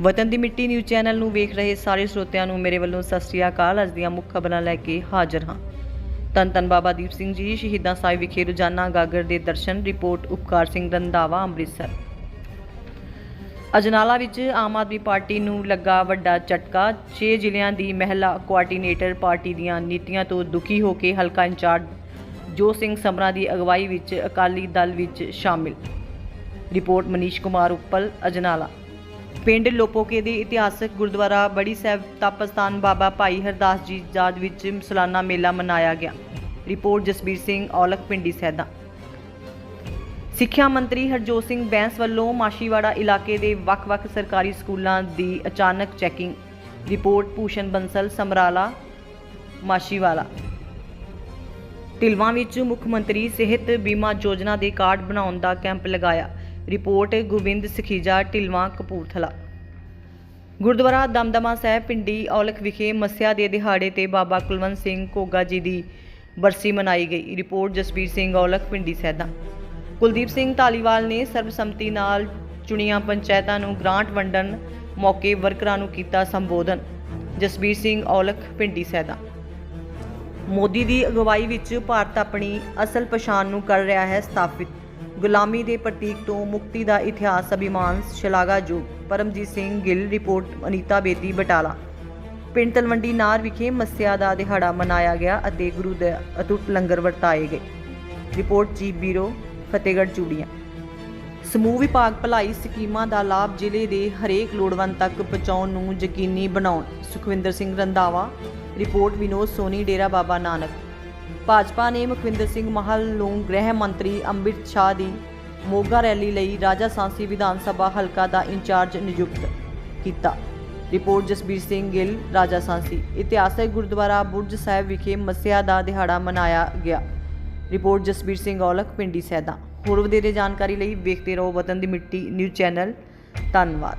ਵਤਨ ਦੀ ਮਿੱਟੀ news channel ਨੂੰ ਵੇਖ ਰਹੇ ਸਾਰੇ ਸਰੋਤਿਆਂ ਨੂੰ ਮੇਰੇ ਵੱਲੋਂ ਸਤਿ ਸ੍ਰੀ ਅਕਾਲ। ਅੱਜ ਦੀਆਂ ਮੁੱਖ ਖਬਰਾਂ ਲੈ ਕੇ ਹਾਜ਼ਰ ਹਾਂ। ਧੰਨ ਧੰਨ ਬਾਬਾ ਦੀਪ ਸਿੰਘ ਜੀ, ਸ਼ਹੀਦਾਂ ਸਾਹਿਬ ਵਿਖੇ ਰੋਜ਼ਾਨਾ ਗਾਗਰ ਦੇ ਦਰਸ਼ਨ, ਰਿਪੋਰਟ, ਉਪਕਾਰ ਸਿੰਘ ਰੰਧਾਵਾ, ਅੰਮ੍ਰਿਤਸਰ। ਅਜਨਾਲਾ ਵਿੱਚ ਆਮ ਆਦਮੀ ਪਾਰਟੀ ਨੂੰ ਲੱਗਾ ਵੱਡਾ ਝਟਕਾ। 6 ਜ਼ਿਲ੍ਹਿਆਂ ਦੀ ਮਹਿਲਾ ਕੋਆਰਡੀਨੇਟਰ ਪਾਰਟੀ ਦੀਆਂ ਨੀਤੀਆਂ ਤੋਂ ਦੁਖੀ ਹੋ ਕੇ ਹਲਕਾ ਇੰਚਾਰਜ ਜੋ ਸਿੰਘ ਸਮਰਾ ਦੀ ਅਗਵਾਈ ਵਿੱਚ ਅਕਾਲੀ ਦਲ ਵਿੱਚ ਸ਼ਾਮਿਲ। ਰਿਪੋਰਟ ਮਨੀਸ਼ ਕੁਮਾਰ ਉੱਪਲ, ਅਜਨਾਲਾ। ਪਿੰਡ ਲੋਪੋਕੇ ਦੇ ਇਤਿਹਾਸਕ ਗੁਰਦੁਆਰਾ ਬੜੀ ਸਾਹਿਬ ਤਪਸਥਾਨ ਬਾਬਾ ਭਾਈ ਹਰਦਾਸ ਜੀ ਜਾਦ ਵਿੱਚ ਸਾਲਾਨਾ ਮੇਲਾ ਮਨਾਇਆ ਗਿਆ। ਰਿਪੋਰਟ ਜਸਬੀਰ ਸਿੰਘ, ਔਲਖ ਪਿੰਡੀ ਸੈਦਾ। ਸਿੱਖਿਆ ਮੰਤਰੀ ਹਰਜੋਤ ਸਿੰਘ ਬੈਂਸ ਵੱਲੋਂ ਮਾਸ਼ੀਵਾੜਾ ਇਲਾਕੇ ਦੇ ਵੱਖ-ਵੱਖ ਸਰਕਾਰੀ ਸਕੂਲਾਂ ਦੀ ਅਚਾਨਕ ਚੈਕਿੰਗ। ਰਿਪੋਰਟ ਭੂਸ਼ਣ ਬੰਸਲ, ਸਮਰਾਲਾ, ਮਾਸ਼ੀਵਾਲਾ। ਢਿਲਵਾਂ ਵਿੱਚ ਮੁੱਖ ਮੰਤਰੀ ਸਿਹਤ ਬੀਮਾ ਯੋਜਨਾ ਦੇ ਕਾਰਡ ਬਣਾਉਣ ਦਾ ਕੈਂਪ ਲਗਾਇਆ। ਰਿਪੋਰਟ, ਗੋਬਿੰਦ ਸਖੀਜਾ, ਢਿਲਵਾਂ, ਕਪੂਰਥਲਾ। ਗੁਰਦੁਆਰਾ ਦਮਦਮਾ ਸਾਹਿਬ, ਪਿੰਡੀ ਔਲਖ ਵਿਖੇ ਮੱਸਿਆ ਦੇ ਦਿਹਾੜੇ ਤੇ ਬਾਬਾ ਕੁਲਵੰਤ ਸਿੰਘ ਕੋਗਾ ਜੀ ਦੀ ਬਰਸੀ ਮਨਾਈ ਗਈ। ਰਿਪੋਰਟ ਜਸਬੀਰ ਸਿੰਘ ਔਲਖ, ਪਿੰਡੀ ਸੈਦਾ। ਕੁਲਦੀਪ ਸਿੰਘ ਧਾਲੀਵਾਲ ਨੇ ਸਰਬਸੰਮਤੀ ਨਾਲ ਚੁਣੀਆਂ ਪੰਚਾਇਤਾਂ ਨੂੰ ਗ੍ਰਾਂਟ ਵੰਡਣ ਮੌਕੇ ਵਰਕਰਾਂ ਨੂੰ ਕੀਤਾ ਸੰਬੋਧਨ। ਜਸਬੀਰ ਸਿੰਘ ਔਲਖ, ਪਿੰਡੀ ਸੈਦਾ। ਮੋਦੀ ਦੀ ਅਗਵਾਈ ਵਿੱਚ ਭਾਰਤ ਆਪਣੀ ਅਸਲ ਪਛਾਣ ਨੂੰ ਕਰ ਰਿਹਾ ਹੈ ਸਥਾਪਿਤ। ਗੁਲਾਮੀ ਦੇ ਪ੍ਰਤੀਕ ਤੋਂ ਮੁਕਤੀ ਦਾ ਇਤਿਹਾਸ ਅਭਿਮਾਨ ਸ਼ਲਾਘਾਯੋਗ ਪਰਮਜੀਤ ਸਿੰਘ ਗਿੱਲ ਰਿਪੋਰਟ, ਅਨੀਤਾ ਬੇਦੀ, ਬਟਾਲਾ। ਪਿੰਡ ਤਲਵੰਡੀ ਨਾਰ ਵਿਖੇ ਮੱਸਿਆ ਦਾ ਦਿਹਾੜਾ ਮਨਾਇਆ ਗਿਆ ਅਤੇ ਗੁਰੂ ਦੇ ਅਟੁੱਟ ਲੰਗਰ ਵਰਤਾਏ ਗਏ। Report chief bureau Fatehgarh Churian. ਸਮੂਹ ਵਿਭਾਗ ਭਲਾਈ ਸਕੀਮਾਂ ਦਾ ਲਾਭ ਜ਼ਿਲ੍ਹੇ ਦੇ ਹਰੇਕ ਲੋੜਵੰਦ ਤੱਕ ਪਹੁੰਚਾਉਣ ਨੂੰ ਯਕੀਨੀ ਬਣਾਉਣ। ਸੁਖਵਿੰਦਰ ਸਿੰਘ ਰੰਧਾਵਾ, ਰਿਪੋਰਟ, ਵਿਨੋਦ ਸੋਨੀ, ਡੇਰਾ ਬਾਬਾ ਨਾਨਕ। ਭਾਜਪਾ ਨੇ ਮੁਖਵਿੰਦਰ ਸਿੰਘ ਮਹਲ ਨੂੰ ਗ੍ਰਹਿ ਮੰਤਰੀ ਅੰਮ੍ਰਿਤ ਸ਼ਾਹ ਦੀ ਮੋਗਾ ਰੈਲੀ ਲਈ ਰਾਜਾ ਸਾਂਸੀ ਵਿਧਾਨ ਸਭਾ ਹਲਕਾ ਦਾ ਇੰਚਾਰਜ ਨਿਯੁਕਤ ਕੀਤਾ। ਰਿਪੋਰਟ ਜਸਬੀਰ ਸਿੰਘ ਗਿੱਲ, ਰਾਜਾ ਸਾਂਸੀ। ਇਤਿਹਾਸਕ ਗੁਰਦੁਆਰਾ ਬੁਰਜ ਸਾਹਿਬ ਵਿਖੇ ਮੱਸਿਆ ਦਾ ਦਿਹਾੜਾ ਮਨਾਇਆ ਗਿਆ। ਰਿਪੋਰਟ ਜਸਬੀਰ ਸਿੰਘ ਔਲਖ, ਪਿੰਡੀ ਸੈਦਾ। ਹੋਰ ਵਧੇਰੇ ਜਾਣਕਾਰੀ ਲਈ ਵੇਖਦੇ ਰਹੋ ਵਤਨ ਦੀ ਮਿੱਟੀ ਨਿਊਜ਼ ਚੈਨਲ। ਧੰਨਵਾਦ।